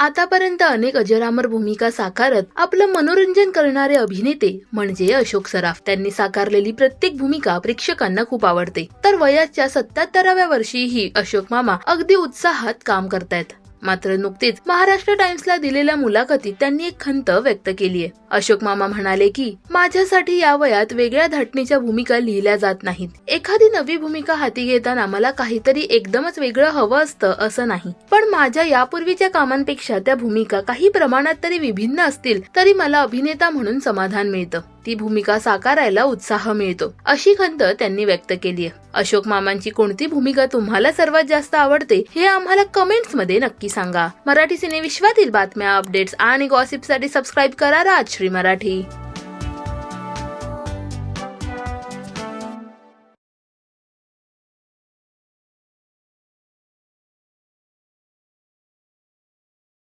आतापर्यंत अनेक अजरामर भूमिका साकारत आपलं मनोरंजन करणारे अभिनेते म्हणजे अशोक सराफ. त्यांनी साकारलेली प्रत्येक भूमिका प्रेक्षकांना खूप आवडते. तर वयाच्या सत्याहत्तराव्या वर्षीही अशोक मामा अगदी उत्साहात काम करतायत. मात्र नुकतीच महाराष्ट्र टाइम्सला दिलेल्या मुलाखतीत त्यांनी एक खंत व्यक्त केली आहे अशोक मामा म्हणाले की माझ्यासाठी या वयात वेगळ्या धाटणीच्या भूमिका लिहिल्या जात नाहीत. एखादी नवी भूमिका हाती घेताना मला काहीतरी एकदमच वेगळं हवं असतं असं नाही. पण माझ्या यापूर्वीच्या कामांपेक्षा त्या भूमिका काही प्रमाणात तरी विभिन्न असतील तरी मला अभिनेता म्हणून समाधान मिळतं. ती भूमिका साकारायला उत्साह मिळतो. अशी खंत त्यांनी व्यक्त केली आहे अशोक मामांची कोणती भूमिका तुम्हाला सर्वात जास्त आवडते हे आम्हाला कमेंट्समध्ये नक्की सांगा. मराठी सिने विश्वातील बातम्या अपडेट्स आणि गॉसिपसाठी सबस्क्राईब करा राजश्री मराठी.